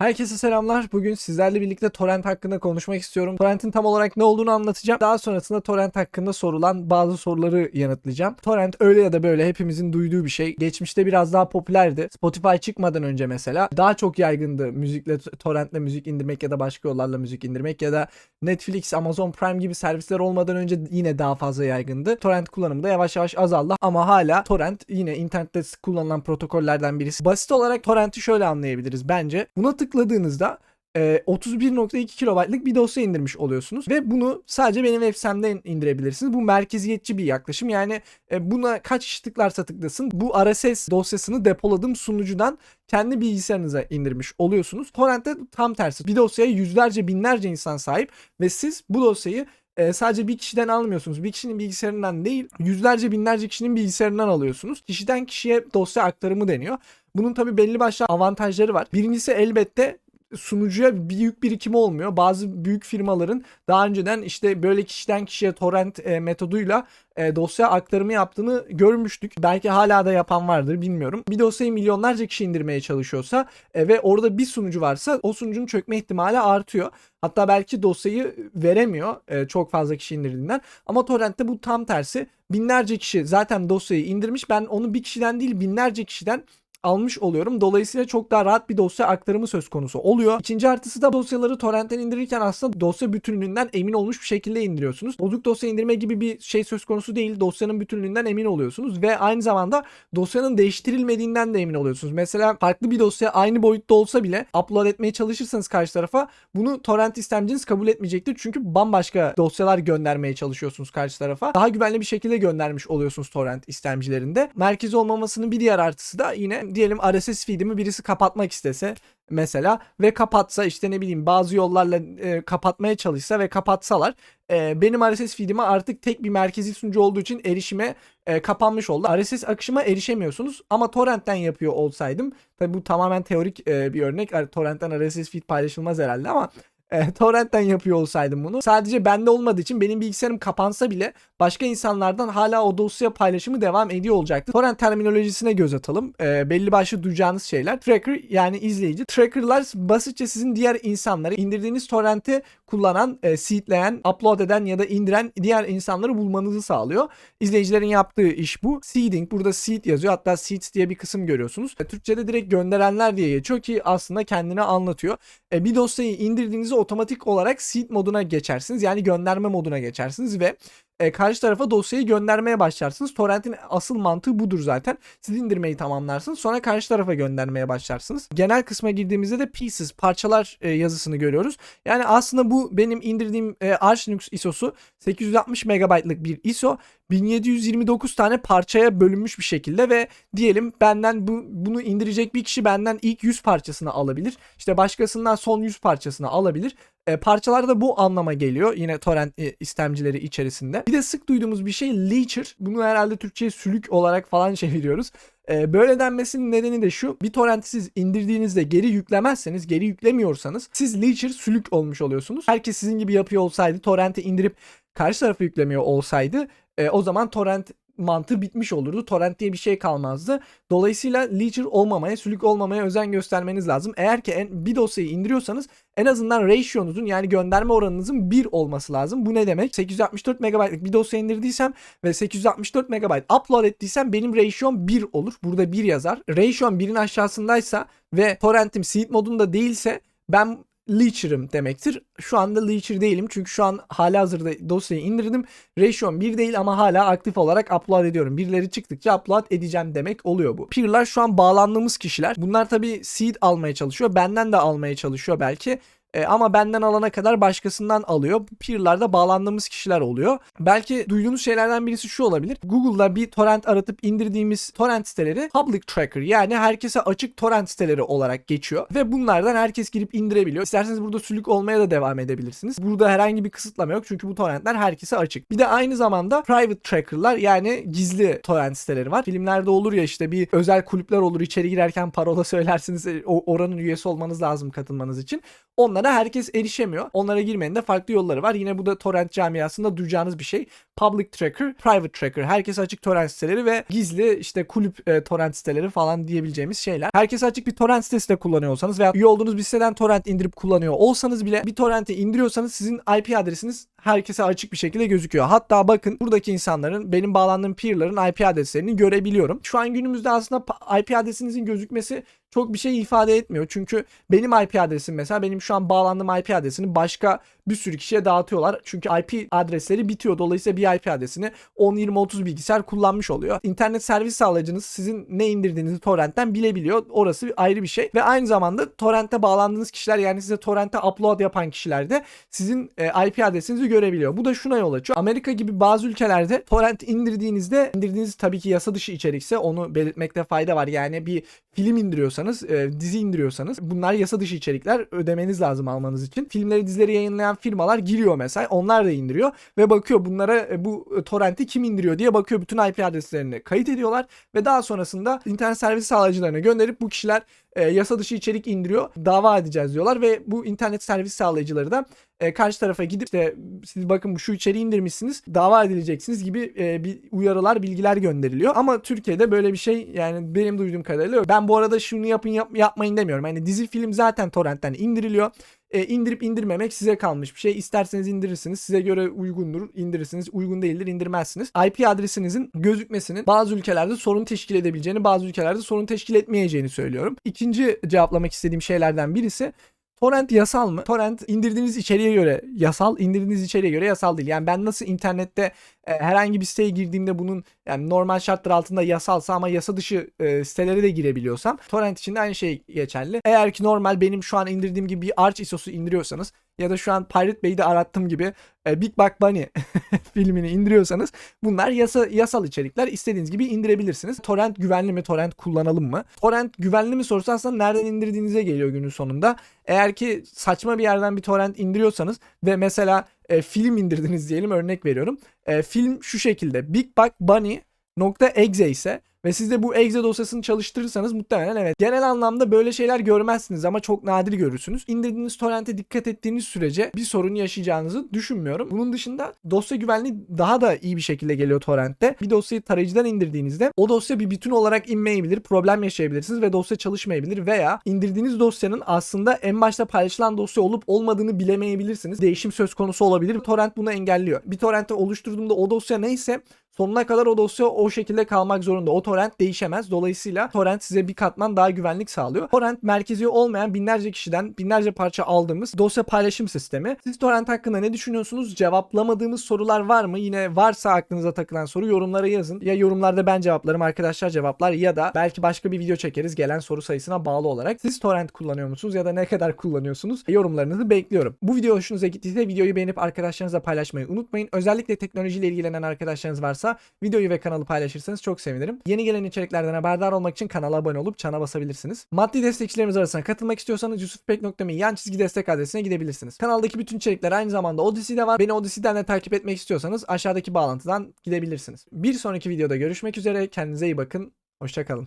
Herkese selamlar. Bugün sizlerle birlikte torrent hakkında konuşmak istiyorum. Torrent'in tam olarak ne olduğunu anlatacağım. Daha sonrasında torrent hakkında sorulan bazı soruları yanıtlayacağım. Torrent öyle ya da böyle hepimizin duyduğu bir şey. Geçmişte biraz daha popülerdi. Spotify çıkmadan önce mesela daha çok yaygındı müzikle torrentle müzik indirmek ya da başka yollarla müzik indirmek ya da Netflix, Amazon Prime gibi servisler olmadan önce yine daha fazla yaygındı. Torrent kullanımı da yavaş yavaş azaldı ama hala torrent yine internette kullanılan protokollerden birisi. Basit olarak torrenti şöyle anlayabiliriz bence. Buna tıkladığınızda e, 31.2 kilobaytlık bir dosya indirmiş oluyorsunuz ve bunu sadece benim web indirebilirsiniz. Bu merkeziyetçi bir yaklaşım. Yani e, buna kaç kişi tıklarsa tıklasın bu RSS dosyasını depoladığım sunucudan kendi bilgisayarınıza indirmiş oluyorsunuz. Torrent'te tam tersi. Bir dosyaya yüzlerce binlerce insan sahip ve siz bu dosyayı e, sadece bir kişiden almıyorsunuz. Bir kişinin bilgisayarından değil, yüzlerce binlerce kişinin bilgisayarından alıyorsunuz. Kişiden kişiye dosya aktarımı deniyor. Bunun tabii belli başlı avantajları var. Birincisi elbette sunucuya büyük birikimi olmuyor. Bazı büyük firmaların daha önceden işte böyle kişiden kişiye torrent e, metoduyla e, dosya aktarımı yaptığını görmüştük. Belki hala da yapan vardır bilmiyorum. Bir dosyayı milyonlarca kişi indirmeye çalışıyorsa e, ve orada bir sunucu varsa o sunucunun çökme ihtimali artıyor. Hatta belki dosyayı veremiyor e, çok fazla kişi indirdiğinden. Ama torrentte bu tam tersi. Binlerce kişi zaten dosyayı indirmiş. Ben onu bir kişiden değil binlerce kişiden almış oluyorum. Dolayısıyla çok daha rahat bir dosya aktarımı söz konusu oluyor. İkinci artısı da dosyaları torrentten indirirken aslında dosya bütünlüğünden emin olmuş bir şekilde indiriyorsunuz. Bozuk dosya indirme gibi bir şey söz konusu değil. Dosyanın bütünlüğünden emin oluyorsunuz ve aynı zamanda dosyanın değiştirilmediğinden de emin oluyorsunuz. Mesela farklı bir dosya aynı boyutta olsa bile upload etmeye çalışırsanız karşı tarafa bunu torrent istemciniz kabul etmeyecektir. Çünkü bambaşka dosyalar göndermeye çalışıyorsunuz karşı tarafa. Daha güvenli bir şekilde göndermiş oluyorsunuz torrent istemcilerinde. Merkezi olmamasının bir diğer artısı da yine diyelim RSS feed'imi birisi kapatmak istese mesela ve kapatsa işte ne bileyim bazı yollarla e, kapatmaya çalışsa ve kapatsalar e, benim RSS feed'ime artık tek bir merkezi sunucu olduğu için erişime e, kapanmış oldu. RSS akışıma erişemiyorsunuz ama torrentten yapıyor olsaydım tabi bu tamamen teorik e, bir örnek. Torrentten RSS feed paylaşılmaz herhalde ama e, torrentten yapıyor olsaydım bunu. Sadece bende olmadığı için benim bilgisayarım kapansa bile başka insanlardan hala o dosya paylaşımı devam ediyor olacaktı. Torrent terminolojisine göz atalım. E, belli başlı duyacağınız şeyler. Tracker yani izleyici. Trackerlar basitçe sizin diğer insanları indirdiğiniz torrenti kullanan, e, seedleyen, upload eden ya da indiren diğer insanları bulmanızı sağlıyor. İzleyicilerin yaptığı iş bu. Seeding burada seed yazıyor. Hatta seeds diye bir kısım görüyorsunuz. E, Türkçe'de direkt gönderenler diye geçiyor ki aslında kendini anlatıyor. E, bir dosyayı indirdiğinizde otomatik olarak seed moduna geçersiniz. Yani gönderme moduna geçersiniz ve e, karşı tarafa dosyayı göndermeye başlarsınız. Torrent'in asıl mantığı budur zaten. Siz indirmeyi tamamlarsınız. Sonra karşı tarafa göndermeye başlarsınız. Genel kısma girdiğimizde de pieces, parçalar e, yazısını görüyoruz. Yani aslında bu benim indirdiğim e, Arch Linux ISO'su 860 MB'lık bir ISO. 1729 tane parçaya bölünmüş bir şekilde ve diyelim benden bu bunu indirecek bir kişi benden ilk 100 parçasını alabilir. İşte başkasından son 100 parçasını alabilir. E, parçalar bu anlama geliyor yine torrent e, istemcileri içerisinde. Bir de sık duyduğumuz bir şey leecher. Bunu herhalde Türkçe'ye sülük olarak falan çeviriyoruz. E, böyle denmesinin nedeni de şu. Bir torrenti siz indirdiğinizde geri yüklemezseniz, geri yüklemiyorsanız siz leecher sülük olmuş oluyorsunuz. Herkes sizin gibi yapıyor olsaydı, torrenti indirip karşı tarafı yüklemiyor olsaydı e, o zaman torrent mantığı bitmiş olurdu. Torrent diye bir şey kalmazdı. Dolayısıyla leecher olmamaya, sülük olmamaya özen göstermeniz lazım. Eğer ki en, bir dosyayı indiriyorsanız en azından ratio'nuzun yani gönderme oranınızın 1 olması lazım. Bu ne demek? 864 MB'lık bir dosya indirdiysem ve 864 MB upload ettiysem benim ratio'm 1 olur. Burada 1 yazar. Ratio'm 1'in aşağısındaysa ve torrentim seed modunda değilse ben Leecher'ım demektir. Şu anda Leecher değilim çünkü şu an hala hazırda dosyayı indirdim. Ratio'm 1 değil ama hala aktif olarak upload ediyorum. Birileri çıktıkça upload edeceğim demek oluyor bu. Peer'lar şu an bağlandığımız kişiler. Bunlar tabii seed almaya çalışıyor. Benden de almaya çalışıyor belki. E, ama benden alana kadar başkasından alıyor. Peer'larda bağlandığımız kişiler oluyor. Belki duyduğunuz şeylerden birisi şu olabilir. Google'da bir torrent aratıp indirdiğimiz torrent siteleri public tracker yani herkese açık torrent siteleri olarak geçiyor. Ve bunlardan herkes girip indirebiliyor. İsterseniz burada sülük olmaya da devam edebilirsiniz. Burada herhangi bir kısıtlama yok çünkü bu torrentler herkese açık. Bir de aynı zamanda private tracker'lar yani gizli torrent siteleri var. Filmlerde olur ya işte bir özel kulüpler olur içeri girerken parola söylersiniz o oranın üyesi olmanız lazım katılmanız için. Onlara herkes erişemiyor. Onlara girmenin de farklı yolları var. Yine bu da torrent camiasında duyacağınız bir şey. Public tracker, private tracker. Herkes açık torrent siteleri ve gizli işte kulüp e, torrent siteleri falan diyebileceğimiz şeyler. Herkes açık bir torrent sitesi de kullanıyor olsanız veya üye olduğunuz bir siteden torrent indirip kullanıyor olsanız bile bir torrenti indiriyorsanız sizin IP adresiniz herkese açık bir şekilde gözüküyor. Hatta bakın buradaki insanların benim bağlandığım peer'ların IP adreslerini görebiliyorum. Şu an günümüzde aslında IP adresinizin gözükmesi çok bir şey ifade etmiyor. Çünkü benim IP adresim mesela benim şu an bağlandığım IP adresini başka bir sürü kişiye dağıtıyorlar. Çünkü IP adresleri bitiyor. Dolayısıyla bir IP adresini 10, 20, 30 bilgisayar kullanmış oluyor. İnternet servis sağlayıcınız sizin ne indirdiğinizi torrentten bilebiliyor. Orası ayrı bir şey. Ve aynı zamanda torrente bağlandığınız kişiler yani size torrente upload yapan kişiler de sizin e, IP adresinizi görebiliyor. Bu da şuna yol açıyor. Amerika gibi bazı ülkelerde torrent indirdiğinizde indirdiğiniz tabii ki yasa dışı içerikse onu belirtmekte fayda var. Yani bir film indiriyorsanız, e, dizi indiriyorsanız bunlar yasa dışı içerikler ödemeniz lazım almanız için. Filmleri, dizileri yayınlayan firmalar giriyor mesela. Onlar da indiriyor ve bakıyor bunlara e, bu e, torrenti kim indiriyor diye bakıyor. Bütün IP adreslerini kayıt ediyorlar ve daha sonrasında internet servis sağlayıcılarına gönderip bu kişiler e, yasa dışı içerik indiriyor. Dava edeceğiz diyorlar ve bu internet servis sağlayıcıları da e, karşı tarafa gidip işte siz bakın şu içeriği indirmişsiniz dava edileceksiniz gibi e, bir uyarılar bilgiler gönderiliyor. Ama Türkiye'de böyle bir şey yani benim duyduğum kadarıyla yok. Ben bu arada şunu yapın yap- yapmayın demiyorum. Hani dizi film zaten torrentten indiriliyor. E, indirip indirmemek size kalmış bir şey. İsterseniz indirirsiniz. Size göre uygundur. indirirsiniz. Uygun değildir indirmezsiniz. IP adresinizin gözükmesinin bazı ülkelerde sorun teşkil edebileceğini, bazı ülkelerde sorun teşkil etmeyeceğini söylüyorum. İkinci cevaplamak istediğim şeylerden birisi Torrent yasal mı? Torrent indirdiğiniz içeriğe göre yasal, indirdiğiniz içeriğe göre yasal değil. Yani ben nasıl internette e, herhangi bir siteye girdiğimde bunun yani normal şartlar altında yasalsa ama yasa dışı e, sitelere de girebiliyorsam torrent için de aynı şey geçerli. Eğer ki normal benim şu an indirdiğim gibi bir Arch ISO'su indiriyorsanız ya da şu an Pirate Bay'de arattığım gibi e, Big Buck Bunny filmini indiriyorsanız bunlar yasa, yasal içerikler. İstediğiniz gibi indirebilirsiniz. Torrent güvenli mi? Torrent kullanalım mı? Torrent güvenli mi sorsan aslında nereden indirdiğinize geliyor günün sonunda. Eğer ki saçma bir yerden bir torrent indiriyorsanız ve mesela e, film indirdiniz diyelim örnek veriyorum. E, film şu şekilde Big Buck Bunny .exe ise ve siz de bu exe dosyasını çalıştırırsanız muhtemelen evet. Genel anlamda böyle şeyler görmezsiniz ama çok nadir görürsünüz. İndirdiğiniz torrente dikkat ettiğiniz sürece bir sorun yaşayacağınızı düşünmüyorum. Bunun dışında dosya güvenliği daha da iyi bir şekilde geliyor torrentte. Bir dosyayı tarayıcıdan indirdiğinizde o dosya bir bütün olarak inmeyebilir, problem yaşayabilirsiniz ve dosya çalışmayabilir veya indirdiğiniz dosyanın aslında en başta paylaşılan dosya olup olmadığını bilemeyebilirsiniz. Değişim söz konusu olabilir. Torrent bunu engelliyor. Bir torrenti oluşturduğumda o dosya neyse Sonuna kadar o dosya o şekilde kalmak zorunda. O torrent değişemez. Dolayısıyla torrent size bir katman daha güvenlik sağlıyor. Torrent merkezi olmayan binlerce kişiden binlerce parça aldığımız dosya paylaşım sistemi. Siz torrent hakkında ne düşünüyorsunuz? Cevaplamadığımız sorular var mı? Yine varsa aklınıza takılan soru yorumlara yazın. Ya yorumlarda ben cevaplarım, arkadaşlar cevaplar ya da belki başka bir video çekeriz gelen soru sayısına bağlı olarak. Siz torrent kullanıyor musunuz ya da ne kadar kullanıyorsunuz? Yorumlarınızı bekliyorum. Bu video hoşunuza gittiyse videoyu beğenip arkadaşlarınızla paylaşmayı unutmayın. Özellikle teknolojiyle ilgilenen arkadaşlarınız varsa videoyu ve kanalı paylaşırsanız çok sevinirim. Yeni gelen içeriklerden haberdar olmak için kanala abone olup çana basabilirsiniz. Maddi destekçilerimiz arasına katılmak istiyorsanız yusufpek.me yan çizgi destek adresine gidebilirsiniz. Kanaldaki bütün içerikler aynı zamanda Odyssey'de var. Beni Odyssey'den de takip etmek istiyorsanız aşağıdaki bağlantıdan gidebilirsiniz. Bir sonraki videoda görüşmek üzere. Kendinize iyi bakın. Hoşçakalın.